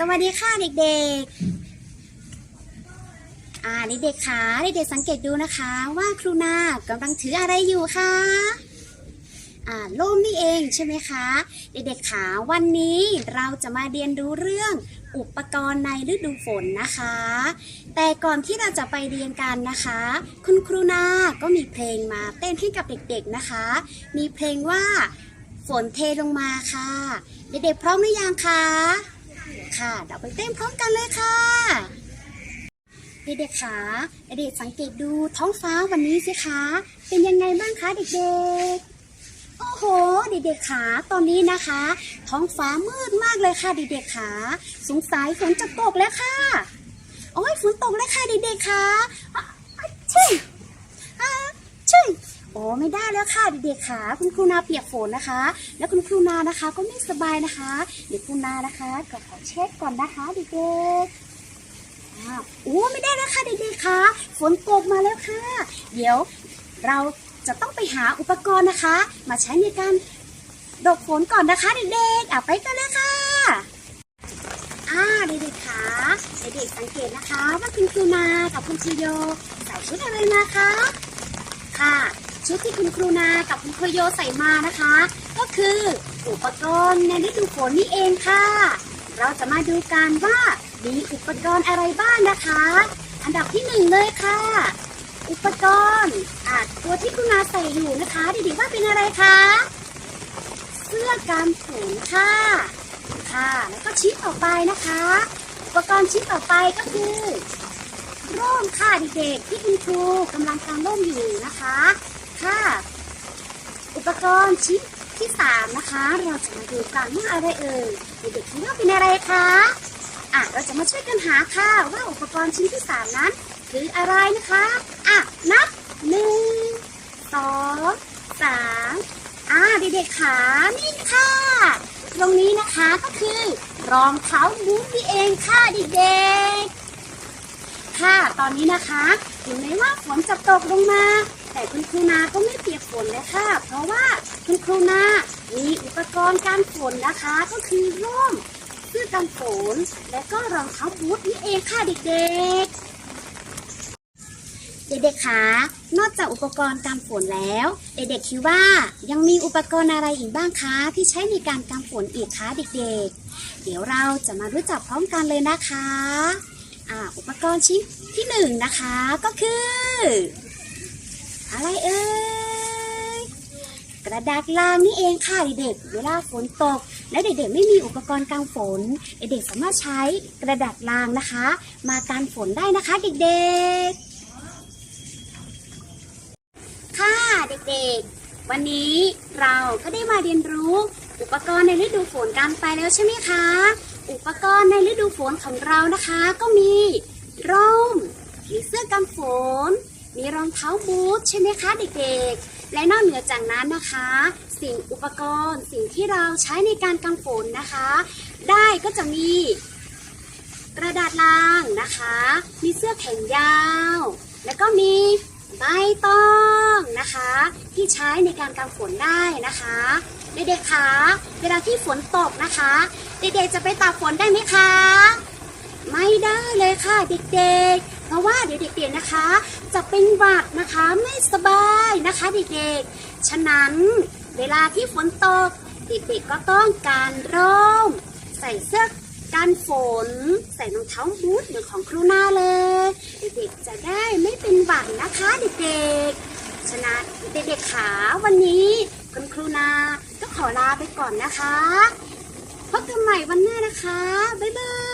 สวัสดีค่ะเด็กๆ อ่าเด็กๆคะเด็กๆสังเกตดูนะคะ ว่าครูนากำลังถืออะไรอยู่คะอ่าล่มนี่เองใช่ไหมคะ เด็กๆคะวันนี้เราจะมาเรียนรู้เรื่องอุปกรณ์ในฤดูฝนนะคะ แต่ก่อนที่เราจะไปเรียนกันนะคะ คุณครูนาก็มีเพลงมาเต้นให้กับเด็กๆนะคะ มีเพลงว่าฝนเทลงมาค่ะ เด็กๆพร้อมหรือยังคะ ค่ะเดี๋ยวไปเต้นพร้อมกันเลยค่ะ เด็กๆคะเด็กๆสังเกตดูท้องฟ้าวันนี้สิคะ เป็นยังไงบ้างคะเด็กๆ โอ้โห เด็กๆคะตอนนี้นะคะ ท้องฟ้ามืดมากเลยค่ะ เด็กๆคะสงสัยฝนจะตกแล้วค่ะ โอ้ยฝนตกแล้วค่ะเด็กๆคะอะอะชิอะ ชิโอ้ไม่ได้แล้วค่ะเด็กๆค่ะคุณครูนาเปียกฝนนะคะ แล้วคุณครูนานะคะก็ไม่สบายนะคะ เดี๋ยวครูนานะคะก็ขอเช็คก่อนนะคะเด็กๆอ้าวโอ้ไม่ได้แล้วค่ะเด็กๆค่ะฝนตกมาแล้วค่ะ เดี๋ยวเราจะต้องไปหาอุปกรณ์นะคะ มาใช้ในการดกฝนก่อนนะคะเด็กๆอะไปกันเลยค่ะอ่าเด็กๆคะเด็กๆสังเกตนะคะ ว่าคุณครูนากับคุณชิโยใส่ชุดอะไรมาคะค่ะ ชุดที่คุณครูนากับคุณครูโยใส่มานะคะ ก็คืออุปกรณ์ในฤดูฝนนี่เองค่ะ เราจะมาดูกันว่ามีอุปกรณ์อะไรบ้างนะคะ อันดับที่หนึ่งเลยค่ะ อุปกรณ์อะตัวที่คุณนาใส่อยู่นะคะเด็กๆว่าเป็นอะไรคะเสื้อกันฝนค่ะค่ะ แล้วก็ชิ้นต่อไปนะคะ อุปกรณ์ชิ้นต่อไปก็คือร่มค่ะเด็กๆที่คุณครูกำลังกางร่มอยู่นะคะ ค่ะ อุปกรณ์ชิ้นที่สามนะคะ เราจะมาดูกันว่าอะไรเอ่ยเด็กๆคิดว่าเป็นอะไรคะอะเราจะมาช่วยกันหาค่ะว่าอุปกรณ์ชิ้นที่สามนั้น คืออะไรนะคะอะนับหนึ่งสองสามอ่าเด็กๆขานี่ค่ะ ตรงนี้นะคะก็คือรองเท้าบูทนี่เองค่ะเด็กๆค่ะ ตอนนี้นะคะ ถึงแม้ว่าฝนจะตกลงมา แต่คุณครูนาก็ไม่เปียกฝนเลยค่ะ เพราะว่าคุณครูนา มีอุปกรณ์การฝนนะคะ ก็คือร่มเสื้อกันฝน และก็รองเท้าบูทนี่เองค่ะเด็กๆ เด็กๆคะนอกจากอุปกรณ์การฝนแล้ว เด็กๆคิดว่ายังมีอุปกรณ์อะไรอีกบ้างคะที่ใช้ในการกันฝนอีกคะเด็กๆ เดี๋ยวเราจะมารู้จักพร้อมกันเลยนะคะอ่าอุปกรณ์ชิ้นที่หนึ่งนะคะก็คือ อะไรเอ่ยกระดาษลางนี่เองค่ะเด็กๆเวลาฝนตก และเด็กๆไม่มีอุปกรณ์กางฝน เด็กๆสามารถใช้กระดาษลางนะคะ มากันฝนได้นะคะเด็กๆ ค่ะเด็กๆ วันนี้เราก็ได้มาเรียนรู้ อุปกรณ์ในฤดูฝนกันไปแล้วใช่ไหมคะ อุปกรณ์ในฤดูฝนของเรานะคะ ก็มีร่มมีเสื้อกันฝน มีรองเท้าบูทใช่ไหมคะเด็กๆ และนอกเหนือจากนั้นนะคะ สิ่งอุปกรณ์สิ่งที่เราใช้ในการกันฝนนะคะ ได้ก็จะมีกระดาษลางนะคะ มีเสื้อแขนยาว แล้วก็มีใบตองนะคะ ที่ใช้ในการกันฝนได้นะคะเด็กๆคะเวลาที่ฝนตกนะคะ เด็กๆจะไปตากฝนได้ไหมคะ ไม่ได้เลยค่ะเด็กๆ เพราะว่าเดี๋ยวเด็กๆนะคะจะเป็นหวัดนะคะไม่สบายนะคะเด็กๆ ฉะนั้นเวลาที่ฝนตกเด็กๆก็ต้องการร่ม ใส่เสื้อกันฝน ใส่รองเท้าบูทเหมือนของครูนาเลย เด็กๆจะได้ไม่เป็นหวัดนะคะเด็กๆ ฉะนั้นเด็กๆขาวันนี้คุณครูนาก็ขอลาไปก่อนนะคะพบกันใหม่วันหน้านะคะ บ๊ายบาย